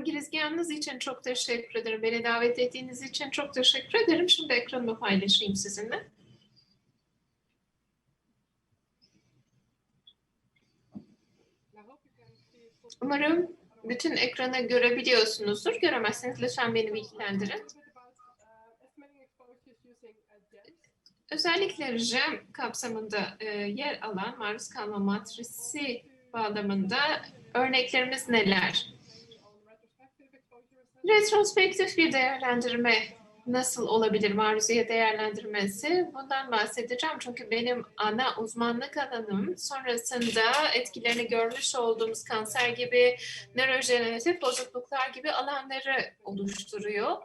Girizgahınız için çok teşekkür ederim. Beni davet ettiğiniz için çok teşekkür ederim. Şimdi ekranımı paylaşayım sizinle. Umarım bütün ekranı görebiliyorsunuzdur. Göremezseniz lütfen beni bilgilendirin. Özellikle REM kapsamında e, yer alan maruz kalma matrisi bağlamında örneklerimiz neler? Retrospektif bir değerlendirme nasıl olabilir maruziyet değerlendirmesi? Bundan bahsedeceğim çünkü benim ana uzmanlık alanım sonrasında etkilerini görmüş olduğumuz kanser gibi nörojeneratif bozukluklar gibi alanları oluşturuyor.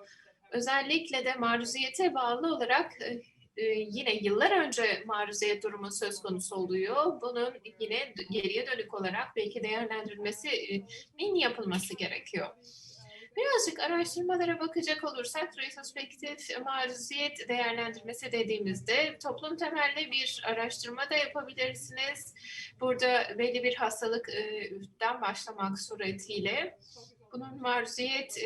Özellikle de maruziyete bağlı olarak e, e, yine yıllar önce maruziyet durumu söz konusu oluyor. Bunun yine geriye dönük olarak belki değerlendirilmesinin yapılması gerekiyor. Birazcık araştırmalara bakacak olursak retrospektif maruziyet değerlendirmesi dediğimizde toplum temelli bir araştırma da yapabilirsiniz. Burada belli bir hastalıktan başlamak suretiyle bunun maruziyet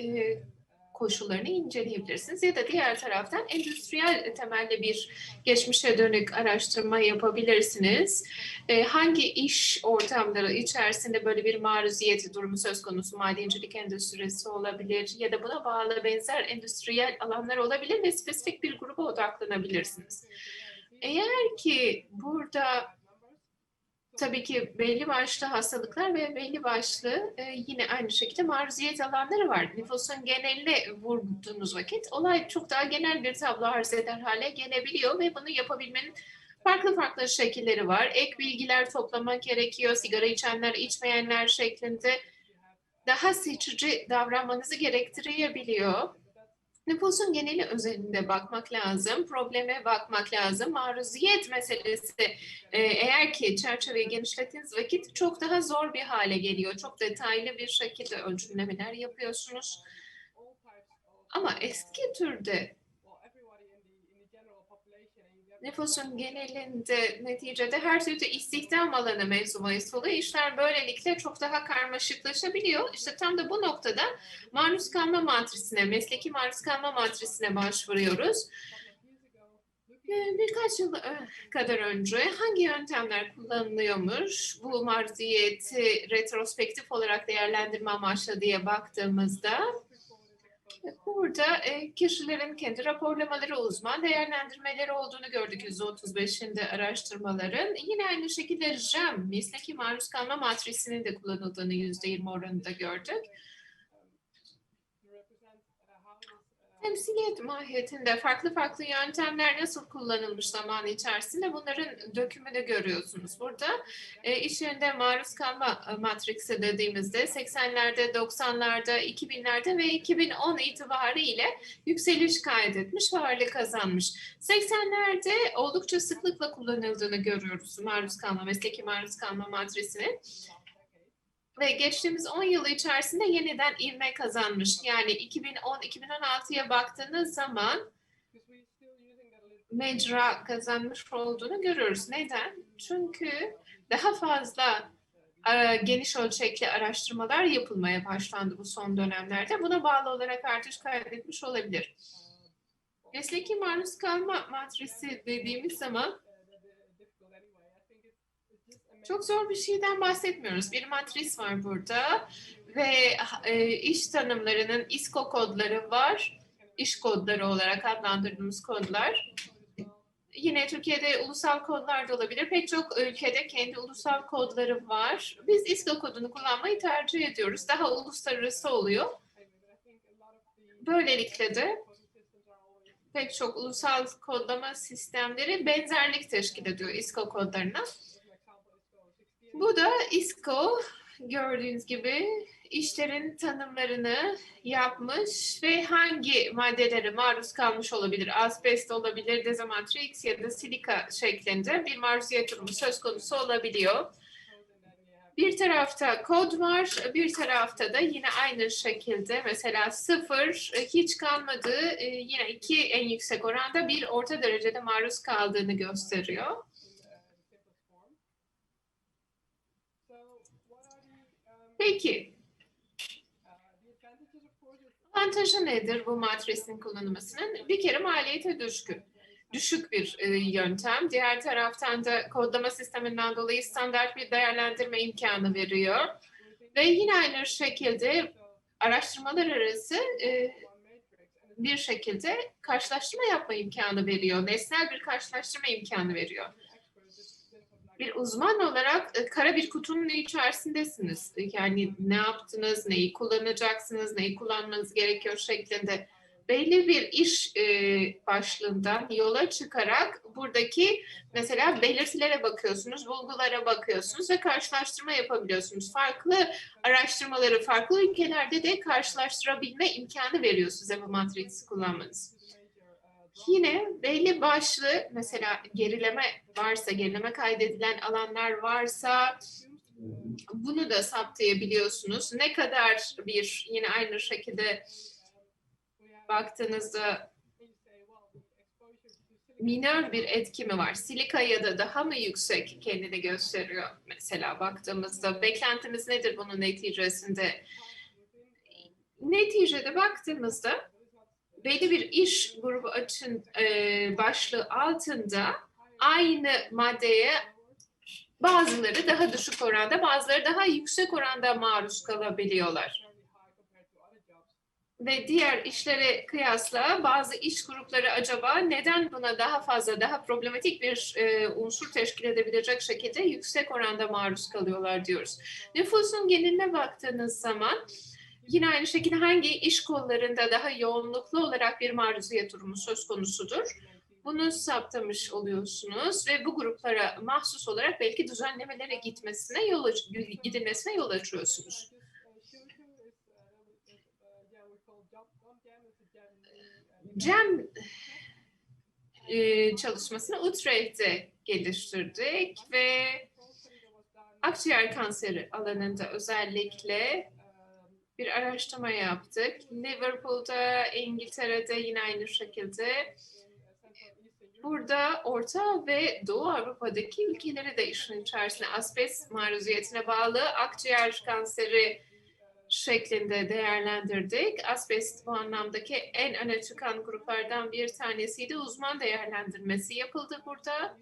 koşullarını inceleyebilirsiniz. Ya da diğer taraftan endüstriyel temelli bir geçmişe dönük araştırma yapabilirsiniz. E, hangi iş ortamları içerisinde böyle bir maruziyet durumu söz konusu madencilik endüstrisi olabilir ya da buna bağlı benzer endüstriyel alanlar olabilir ve spesifik bir gruba odaklanabilirsiniz. Eğer ki burada tabii ki belli başlı hastalıklar ve belli başlı e, yine aynı şekilde maruziyet alanları var. Nüfusun geneline vurduğunuz vakit olay çok daha genel bir tablo arz eder hale gelebiliyor ve bunu yapabilmenin farklı farklı şekilleri var. Ek bilgiler toplamak gerekiyor. Sigara içenler, içmeyenler şeklinde daha seçici davranmanızı gerektirebiliyor. Nüfusun geneli özelinde bakmak lazım, probleme bakmak lazım. Maruziyet meselesi e, eğer ki çerçeveyi genişlettiğiniz vakit çok daha zor bir hale geliyor. Çok detaylı bir şekilde ölçümlemeler yapıyorsunuz. Ama eski türde nüfusun genelinde neticede her türlü istihdam alanı mevzu bahis oluyor. İşler böylelikle çok daha karmaşıklaşabiliyor. İşte tam da bu noktada maruz kalma matrisine, mesleki maruz kalma matrisine başvuruyoruz. Ee, birkaç yıl kadar önce hangi yöntemler kullanılıyormuş bu maruziyeti retrospektif olarak değerlendirme amaçlı diye baktığımızda Burada e, kişilerin kendi raporlamaları, uzman değerlendirmeleri olduğunu gördük %35'inde araştırmaların. Yine aynı şekilde REM, mesleki maruz kalma matrisinin de kullanıldığını %20 oranında gördük. Temsiliyet mahiyetinde farklı farklı yöntemler nasıl kullanılmış zaman içerisinde bunların dökümünü görüyorsunuz. Burada e, iş yerinde maruz kalma e, matriksi dediğimizde 80'lerde, 90'larda, 2000'lerde ve 2010 itibariyle yükseliş kaydetmiş, varlık kazanmış. 80'lerde oldukça sıklıkla kullanıldığını görüyoruz maruz kalma, mesleki maruz kalma matrisini ve geçtiğimiz 10 yılı içerisinde yeniden ivme kazanmış. Yani 2010-2016'ya baktığınız zaman mecra kazanmış olduğunu görüyoruz. Neden? Çünkü daha fazla e, geniş ölçekli araştırmalar yapılmaya başlandı bu son dönemlerde. Buna bağlı olarak artış kaydetmiş olabilir. Mesleki maruz kalma matrisi dediğimiz zaman çok zor bir şeyden bahsetmiyoruz. Bir matris var burada ve e, iş tanımlarının ISKO kodları var. İş kodları olarak adlandırdığımız kodlar. Yine Türkiye'de ulusal kodlar da olabilir. Pek çok ülkede kendi ulusal kodları var. Biz ISKO kodunu kullanmayı tercih ediyoruz. Daha uluslararası oluyor. Böylelikle de pek çok ulusal kodlama sistemleri benzerlik teşkil ediyor ISKO kodlarına. Bu da ISCO gördüğünüz gibi işlerin tanımlarını yapmış ve hangi maddelere maruz kalmış olabilir? Asbest olabilir, dezomatrix ya da silika şeklinde bir maruziyet durumu söz konusu olabiliyor. Bir tarafta kod var, bir tarafta da yine aynı şekilde mesela sıfır hiç kalmadığı e, yine iki en yüksek oranda bir orta derecede maruz kaldığını gösteriyor. Peki, Avantajı nedir bu matrisin kullanılmasının? Bir kere maliyete düşkün. Düşük bir e, yöntem. Diğer taraftan da kodlama sisteminden dolayı standart bir değerlendirme imkanı veriyor. Ve yine aynı şekilde araştırmalar arası e, bir şekilde karşılaştırma yapma imkanı veriyor. Nesnel bir karşılaştırma imkanı veriyor. Bir uzman olarak e, kara bir kutunun içerisindesiniz. Yani ne yaptınız, neyi kullanacaksınız, neyi kullanmanız gerekiyor şeklinde belli bir iş e, başlığından yola çıkarak buradaki mesela belirtilere bakıyorsunuz, bulgulara bakıyorsunuz ve karşılaştırma yapabiliyorsunuz. Farklı araştırmaları farklı ülkelerde de karşılaştırabilme imkanı veriyor size bu matrix kullanmanız. Yine belli başlı mesela gerileme varsa, gerileme kaydedilen alanlar varsa bunu da saptayabiliyorsunuz. Ne kadar bir yine aynı şekilde baktığınızda minör bir etki mi var? Silika ya da daha mı yüksek kendini gösteriyor? Mesela baktığımızda beklentimiz nedir bunun neticesinde? Neticede baktığımızda belli bir iş grubu açın e, başlığı altında aynı maddeye bazıları daha düşük oranda, bazıları daha yüksek oranda maruz kalabiliyorlar ve diğer işlere kıyasla bazı iş grupları acaba neden buna daha fazla, daha problematik bir e, unsur teşkil edebilecek şekilde yüksek oranda maruz kalıyorlar diyoruz. Nüfusun geneline baktığınız zaman yine aynı şekilde hangi iş kollarında daha yoğunluklu olarak bir maruziyet durumu söz konusudur? Bunu saptamış oluyorsunuz ve bu gruplara mahsus olarak belki düzenlemelere gitmesine yol gidilmesine yol açıyorsunuz. Cem e, çalışmasını Utrecht'te geliştirdik ve akciğer kanseri alanında özellikle bir araştırma yaptık. Liverpool'da, İngiltere'de yine aynı şekilde. Burada Orta ve Doğu Avrupa'daki ülkeleri de işin içerisine asbest maruziyetine bağlı akciğer kanseri şeklinde değerlendirdik. Asbest bu anlamdaki en öne çıkan gruplardan bir tanesiydi. Uzman değerlendirmesi yapıldı burada.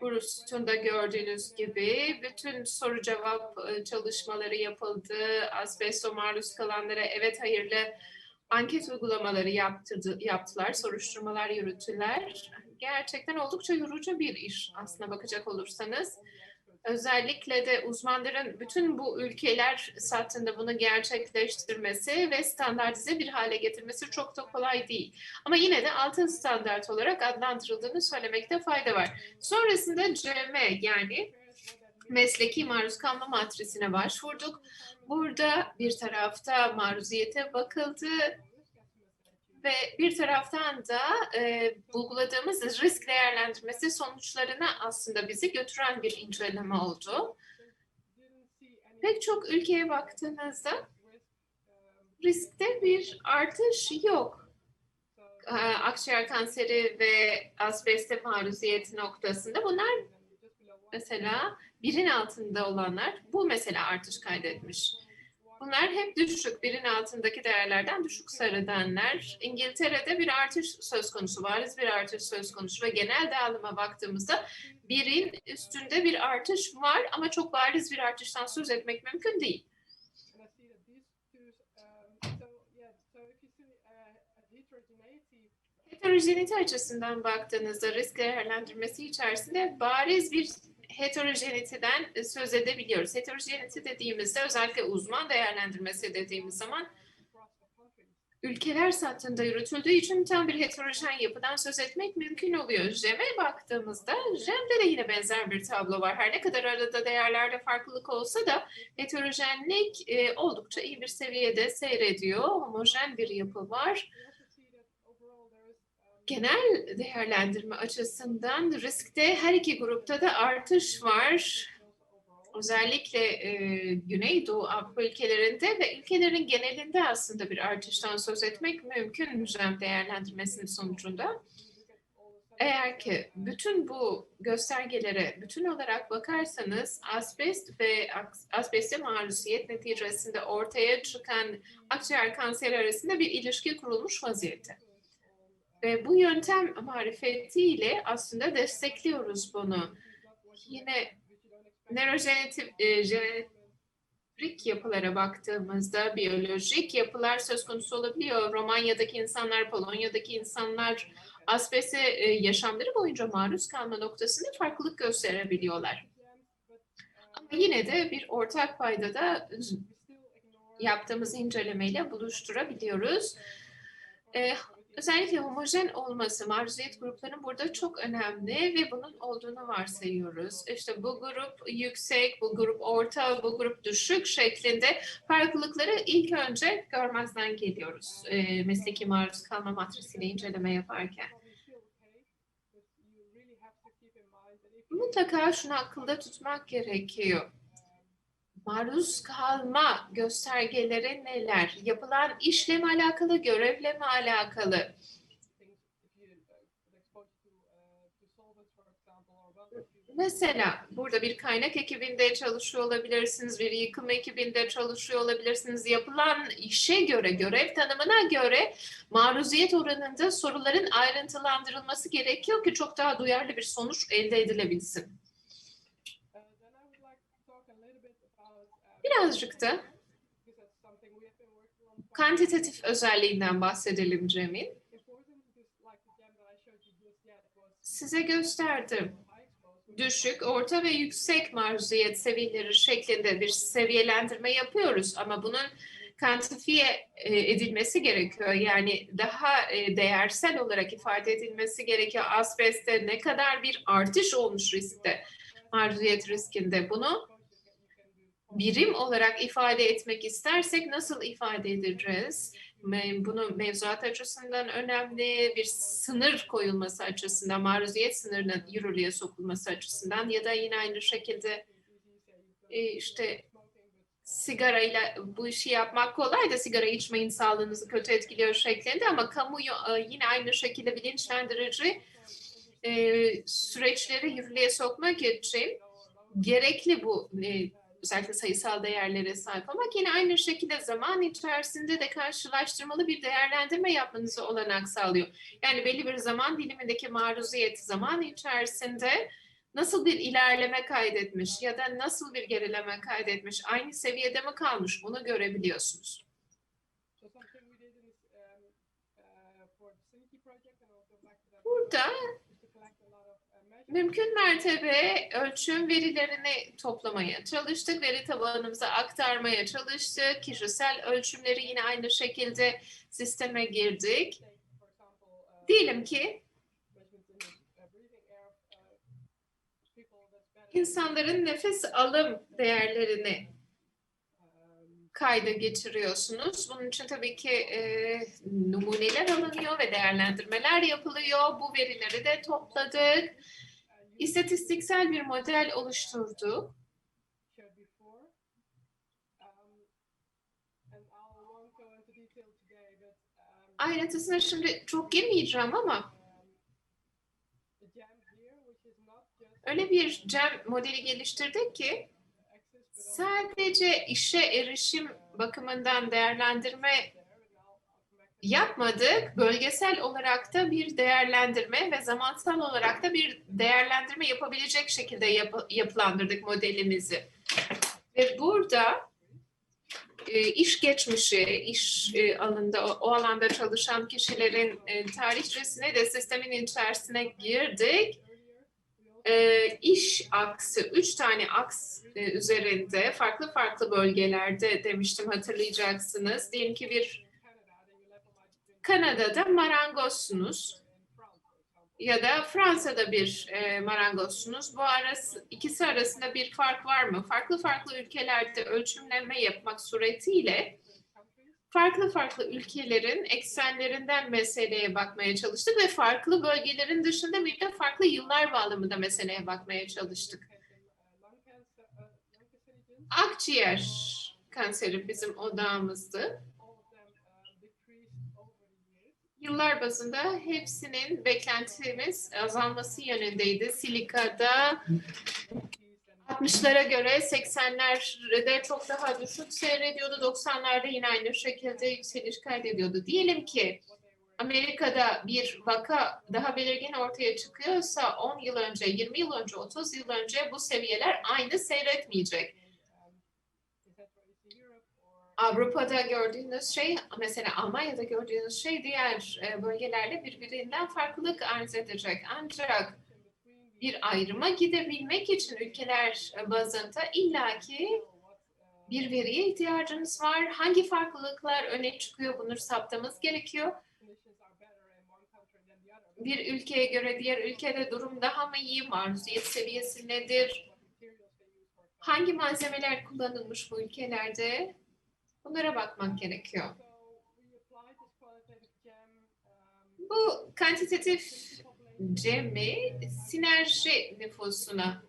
Sütunda gördüğünüz gibi bütün soru cevap e, çalışmaları yapıldı. Asbesto maruz kalanlara evet hayırlı anket uygulamaları yaptırdı, yaptılar, soruşturmalar yürüttüler. Gerçekten oldukça yorucu bir iş aslına bakacak olursanız. Özellikle de uzmanların bütün bu ülkeler satında bunu gerçekleştirmesi ve standartize bir hale getirmesi çok da kolay değil. Ama yine de altın standart olarak adlandırıldığını söylemekte fayda var. Sonrasında CM yani mesleki maruz kalma matrisine başvurduk. Burada bir tarafta maruziyete bakıldı, ve bir taraftan da e, bulguladığımız risk değerlendirmesi sonuçlarına aslında bizi götüren bir inceleme oldu. Pek çok ülkeye baktığınızda riskte bir artış yok. E, akciğer kanseri ve asbeste maruziyeti noktasında bunlar mesela birin altında olanlar bu mesela artış kaydetmiş. Bunlar hep düşük, birin altındaki değerlerden düşük sarıdenler. İngiltere'de bir artış söz konusu, bariz bir artış söz konusu ve genel dağılıma baktığımızda birin üstünde bir artış var ama çok bariz bir artıştan söz etmek mümkün değil. Heterojenite açısından baktığınızda risk değerlendirmesi içerisinde bariz bir heterojeniteden e, söz edebiliyoruz. Heterojeniti dediğimizde özellikle uzman değerlendirmesi dediğimiz zaman ülkeler satında yürütüldüğü için tam bir heterojen yapıdan söz etmek mümkün oluyor. JEM'e baktığımızda JEM'de de yine benzer bir tablo var. Her ne kadar arada değerlerde farklılık olsa da heterojenlik e, oldukça iyi bir seviyede seyrediyor. Homojen bir yapı var genel değerlendirme açısından riskte her iki grupta da artış var. Özellikle e, Güneydoğu Avrupa ülkelerinde ve ülkelerin genelinde aslında bir artıştan söz etmek mümkün müzem değerlendirmesinin sonucunda. Eğer ki bütün bu göstergelere bütün olarak bakarsanız asbest ve asbeste maruziyet neticesinde ortaya çıkan akciğer kanseri arasında bir ilişki kurulmuş vaziyette. Ve bu yöntem marifetiyle aslında destekliyoruz bunu. Yine nörojenetik e, yapılara baktığımızda biyolojik yapılar söz konusu olabiliyor. Romanya'daki insanlar, Polonya'daki insanlar asbeste e, yaşamları boyunca maruz kalma noktasında farklılık gösterebiliyorlar. Ama yine de bir ortak payda da yaptığımız incelemeyle buluşturabiliyoruz. Ee, özellikle homojen olması maruziyet gruplarının burada çok önemli ve bunun olduğunu varsayıyoruz. İşte bu grup yüksek, bu grup orta, bu grup düşük şeklinde farklılıkları ilk önce görmezden geliyoruz e, mesleki maruz kalma matrisiyle inceleme yaparken. Mutlaka şunu akılda tutmak gerekiyor. Maruz kalma göstergeleri neler? Yapılan işle mi alakalı, görevle mi alakalı? Mesela burada bir kaynak ekibinde çalışıyor olabilirsiniz, bir yıkım ekibinde çalışıyor olabilirsiniz. Yapılan işe göre, görev tanımına göre maruziyet oranında soruların ayrıntılandırılması gerekiyor ki çok daha duyarlı bir sonuç elde edilebilsin. Birazcık da kantitatif özelliğinden bahsedelim Cemil. Size gösterdim. Düşük, orta ve yüksek maruziyet seviyeleri şeklinde bir seviyelendirme yapıyoruz ama bunun kantifiye e, edilmesi gerekiyor. Yani daha e, değersel olarak ifade edilmesi gerekiyor. Asbeste ne kadar bir artış olmuş riskte, maruziyet riskinde bunu birim olarak ifade etmek istersek nasıl ifade edeceğiz? Bunu mevzuat açısından önemli bir sınır koyulması açısından, maruziyet sınırının yürürlüğe sokulması açısından ya da yine aynı şekilde e, işte sigarayla bu işi yapmak kolay da sigara içmeyin sağlığınızı kötü etkiliyor şeklinde ama kamuyu e, yine aynı şekilde bilinçlendirici e, süreçleri yürürlüğe sokmak için gerekli bu özellikle sayısal değerlere sahip olmak yine aynı şekilde zaman içerisinde de karşılaştırmalı bir değerlendirme yapmanızı olanak sağlıyor. Yani belli bir zaman dilimindeki maruziyet zaman içerisinde nasıl bir ilerleme kaydetmiş ya da nasıl bir gerileme kaydetmiş, aynı seviyede mi kalmış bunu görebiliyorsunuz. Burada mümkün mertebe ölçüm verilerini toplamaya çalıştık, veri tabanımıza aktarmaya çalıştık. Kişisel ölçümleri yine aynı şekilde sisteme girdik. Diyelim ki insanların nefes alım değerlerini kayda geçiriyorsunuz. Bunun için tabii ki e, numuneler alınıyor ve değerlendirmeler yapılıyor. Bu verileri de topladık istatistiksel bir model oluşturdu. Ayrıntısına şimdi çok girmeyeceğim ama öyle bir CEM modeli geliştirdik ki sadece işe erişim bakımından değerlendirme yapmadık. Bölgesel olarak da bir değerlendirme ve zamansal olarak da bir değerlendirme yapabilecek şekilde yap yapılandırdık modelimizi. Ve burada e, iş geçmişi, iş e, alanında, o, o alanda çalışan kişilerin e, tarihçesine de sistemin içerisine girdik. E, iş aksı, üç tane aks e, üzerinde farklı farklı bölgelerde demiştim hatırlayacaksınız. Diyelim ki bir Kanada'da marangozsunuz ya da Fransa'da bir e, marangozsunuz. Bu arası, ikisi arasında bir fark var mı? Farklı farklı ülkelerde ölçümleme yapmak suretiyle farklı farklı ülkelerin eksenlerinden meseleye bakmaya çalıştık ve farklı bölgelerin dışında bir de farklı yıllar bağlamında meseleye bakmaya çalıştık. Akciğer kanseri bizim odağımızdı Yıllar bazında hepsinin beklentimiz azalması yönündeydi. Silika'da 60'lara göre 80'lerde çok daha düşük seyrediyordu. 90'larda yine aynı şekilde yükseliş kaydediyordu. Diyelim ki Amerika'da bir vaka daha belirgin ortaya çıkıyorsa 10 yıl önce, 20 yıl önce, 30 yıl önce bu seviyeler aynı seyretmeyecek. Avrupa'da gördüğünüz şey, mesela Almanya'da gördüğünüz şey diğer e, bölgelerle birbirinden farklılık arz edecek. Ancak bir ayrıma gidebilmek için ülkeler bazında illaki bir veriye ihtiyacınız var. Hangi farklılıklar öne çıkıyor bunu saptamamız gerekiyor. Bir ülkeye göre diğer ülkede durum daha mı iyi? Maruziyet seviyesi nedir? Hangi malzemeler kullanılmış bu ülkelerde? Bunlara bakmak gerekiyor. Bu kantitatif cemi sinerji nüfusuna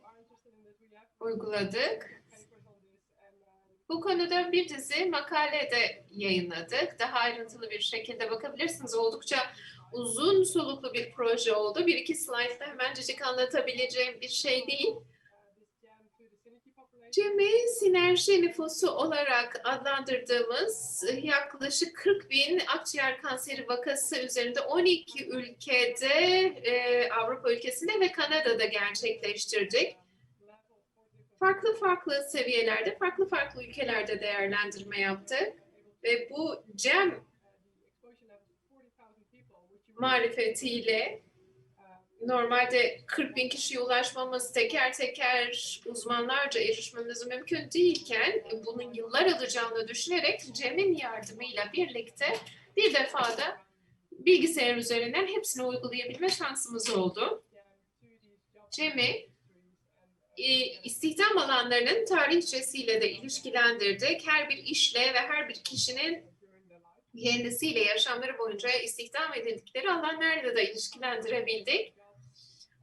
uyguladık. Bu konuda bir dizi makale de yayınladık. Daha ayrıntılı bir şekilde bakabilirsiniz. Oldukça uzun soluklu bir proje oldu. Bir iki slaytta hemencecik anlatabileceğim bir şey değil. Cemi sinerji nüfusu olarak adlandırdığımız yaklaşık 40 bin akciğer kanseri vakası üzerinde 12 ülkede, e, Avrupa ülkesinde ve Kanada'da gerçekleştirdik. Farklı farklı seviyelerde, farklı farklı ülkelerde değerlendirme yaptık. Ve bu CEM marifetiyle normalde 40 bin kişiye ulaşmamız, teker teker uzmanlarca erişmemiz mümkün değilken bunun yıllar alacağını düşünerek Cem'in yardımıyla birlikte bir defada bilgisayar üzerinden hepsini uygulayabilme şansımız oldu. Cem'i e, istihdam alanlarının tarihçesiyle de ilişkilendirdik. Her bir işle ve her bir kişinin kendisiyle yaşamları boyunca istihdam edildikleri alanlarla da ilişkilendirebildik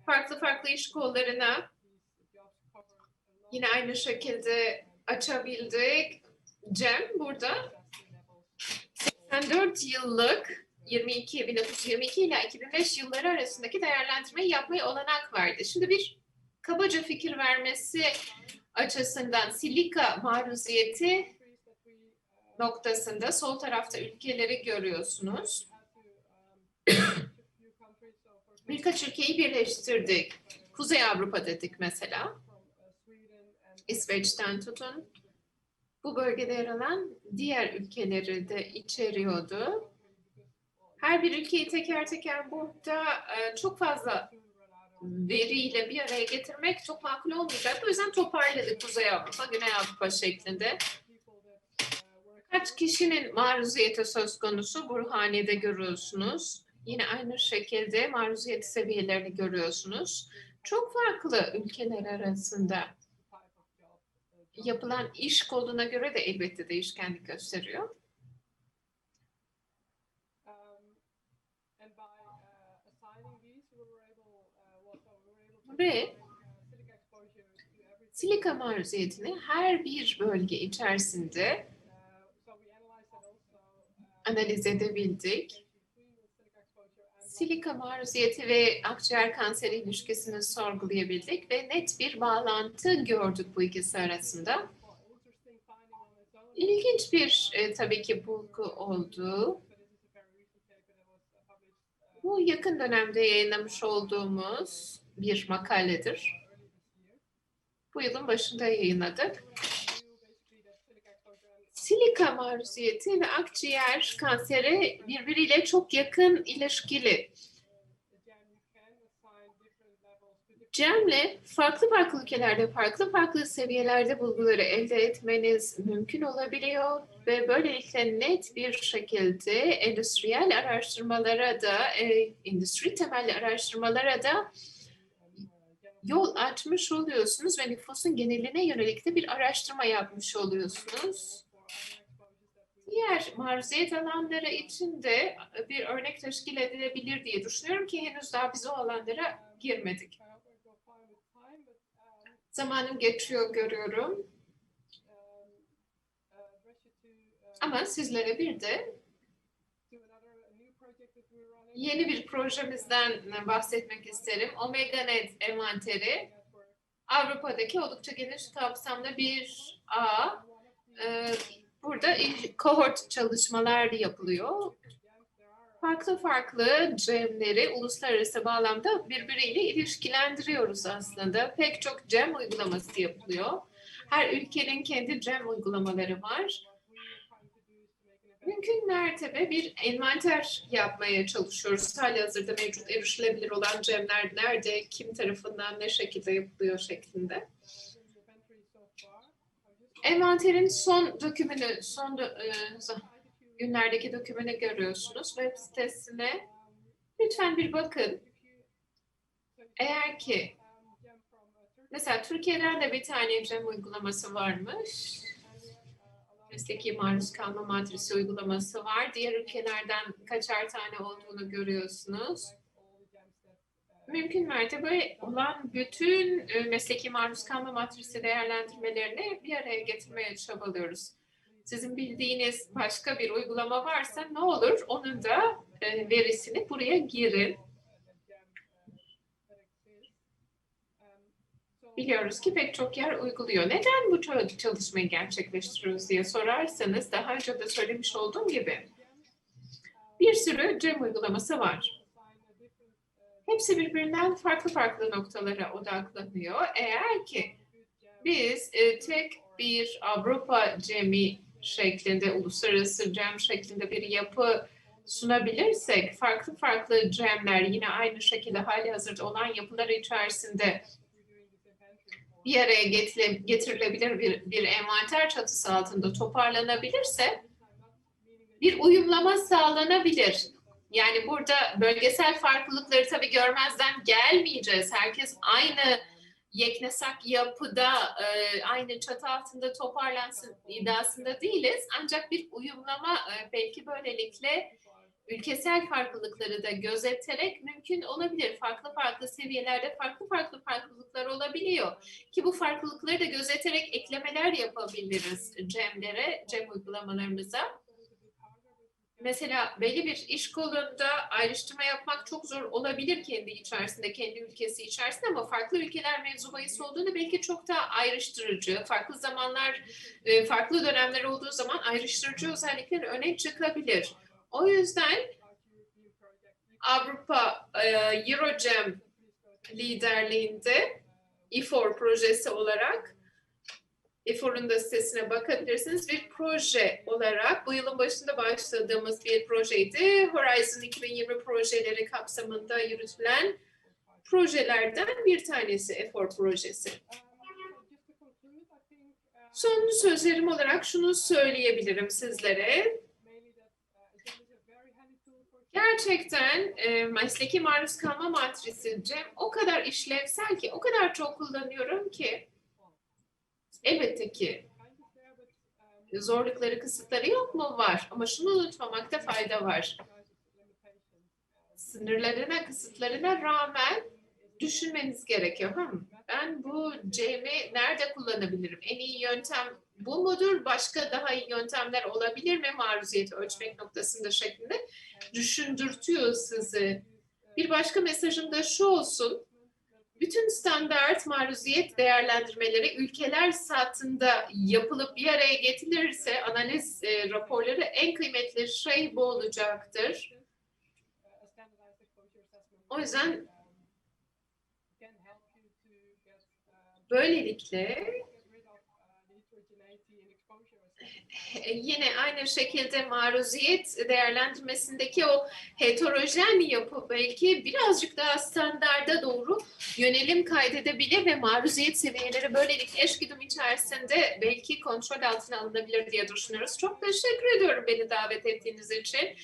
farklı farklı iş kollarına yine aynı şekilde açabildik. Cem burada 84 yıllık 22 1922 ile 2005 yılları arasındaki değerlendirmeyi yapmaya olanak verdi. Şimdi bir kabaca fikir vermesi açısından silika maruziyeti noktasında sol tarafta ülkeleri görüyorsunuz. Birkaç ülkeyi birleştirdik. Kuzey Avrupa dedik mesela. İsveç'ten tutun. Bu bölgede yer alan diğer ülkeleri de içeriyordu. Her bir ülkeyi teker teker burada e, çok fazla veriyle bir araya getirmek çok makul olmayacak. O yüzden toparladık Kuzey Avrupa, Güney Avrupa şeklinde. Kaç kişinin maruziyeti söz konusu Burhaniye'de görüyorsunuz. Yine aynı şekilde maruziyet seviyelerini görüyorsunuz. Çok farklı ülkeler arasında yapılan iş koluna göre de elbette değişkenlik gösteriyor. Ve silika maruziyetini her bir bölge içerisinde analiz edebildik silika maruziyeti ve akciğer kanseri ilişkisini sorgulayabildik ve net bir bağlantı gördük bu ikisi arasında. İlginç bir e, tabii ki bulgu oldu. Bu yakın dönemde yayınlamış olduğumuz bir makaledir. Bu yılın başında yayınladık silika maruziyeti ve akciğer kanseri birbiriyle çok yakın ilişkili. CEM'le farklı farklı ülkelerde farklı farklı seviyelerde bulguları elde etmeniz mümkün olabiliyor ve böylelikle net bir şekilde endüstriyel araştırmalara da, e, endüstri temelli araştırmalara da yol açmış oluyorsunuz ve nüfusun geneline yönelik de bir araştırma yapmış oluyorsunuz. Diğer maruziyet alanları için de bir örnek teşkil edilebilir diye düşünüyorum ki henüz daha biz o alanlara girmedik. Zamanım geçiyor görüyorum. Ama sizlere bir de yeni bir projemizden bahsetmek isterim. OmegaNet envanteri Avrupa'daki oldukça geniş kapsamlı bir ağ. Ee, Burada kohort çalışmalar yapılıyor. Farklı farklı cemleri uluslararası bağlamda birbiriyle ilişkilendiriyoruz aslında. Pek çok cem uygulaması yapılıyor. Her ülkenin kendi cem uygulamaları var. Mümkün mertebe bir envanter yapmaya çalışıyoruz. Hali hazırda mevcut erişilebilir olan cemler nerede, kim tarafından ne şekilde yapılıyor şeklinde. Envanterin son dökümünü, son dö- e, günlerdeki dökümünü görüyorsunuz. Web sitesine lütfen bir bakın. Eğer ki mesela Türkiye'den de bir tane cem uygulaması varmış. Mesleki maruz kalma matrisi uygulaması var. Diğer ülkelerden kaçar tane olduğunu görüyorsunuz. Mümkün mertebe olan bütün e, mesleki maruz kalma matrisi değerlendirmelerini bir araya getirmeye çabalıyoruz. Sizin bildiğiniz başka bir uygulama varsa ne olur onun da e, verisini buraya girin. Biliyoruz ki pek çok yer uyguluyor. Neden bu çalışmayı gerçekleştiriyoruz diye sorarsanız daha önce de söylemiş olduğum gibi bir sürü CEM uygulaması var. Hepsi birbirinden farklı farklı noktalara odaklanıyor. Eğer ki biz e, tek bir Avrupa cemi şeklinde, uluslararası cem şeklinde bir yapı sunabilirsek, farklı farklı cemler yine aynı şekilde hali hazırda olan yapılar içerisinde bir araya getirilebilir bir, bir envanter çatısı altında toparlanabilirse bir uyumlama sağlanabilir. Yani burada bölgesel farklılıkları tabii görmezden gelmeyeceğiz. Herkes aynı yeknesak yapıda, e, aynı çatı altında toparlansın iddiasında değiliz. Ancak bir uyumlama e, belki böylelikle ülkesel farklılıkları da gözeterek mümkün olabilir. Farklı farklı seviyelerde farklı farklı farklılıklar olabiliyor. Ki bu farklılıkları da gözeterek eklemeler yapabiliriz cemlere, cem uygulamalarımıza. Mesela belli bir iş kolunda ayrıştırma yapmak çok zor olabilir kendi içerisinde, kendi ülkesi içerisinde ama farklı ülkeler mevzu bahis olduğunda belki çok daha ayrıştırıcı, farklı zamanlar, e, farklı dönemler olduğu zaman ayrıştırıcı özellikler öne çıkabilir. O yüzden Avrupa e, Eurogem liderliğinde IFOR projesi olarak IFOR'un da sitesine bakabilirsiniz. Bir proje olarak bu yılın başında başladığımız bir projeydi. Horizon 2020 projeleri kapsamında yürütülen projelerden bir tanesi EFOR projesi. Son sözlerim olarak şunu söyleyebilirim sizlere. Gerçekten e, mesleki maruz kalma matrisi Cem o kadar işlevsel ki, o kadar çok kullanıyorum ki elbette ki zorlukları, kısıtları yok mu? Var. Ama şunu unutmamakta fayda var. Sınırlarına, kısıtlarına rağmen düşünmeniz gerekiyor. Hmm, ben bu Cem'i nerede kullanabilirim? En iyi yöntem bu mudur? Başka daha iyi yöntemler olabilir mi maruziyeti ölçmek noktasında şeklinde düşündürtüyor sizi. Bir başka mesajım da şu olsun. Bütün standart maruziyet değerlendirmeleri ülkeler satında yapılıp bir araya getirilirse analiz e, raporları en kıymetli şey bu olacaktır. O yüzden böylelikle e, yine aynı şekilde maruziyet değerlendirmesindeki o heterojen yapı belki birazcık daha standarda doğru yönelim kaydedebilir ve maruziyet seviyeleri böylelikle eşgüdüm içerisinde belki kontrol altına alınabilir diye düşünüyoruz. Çok teşekkür ediyorum beni davet ettiğiniz için.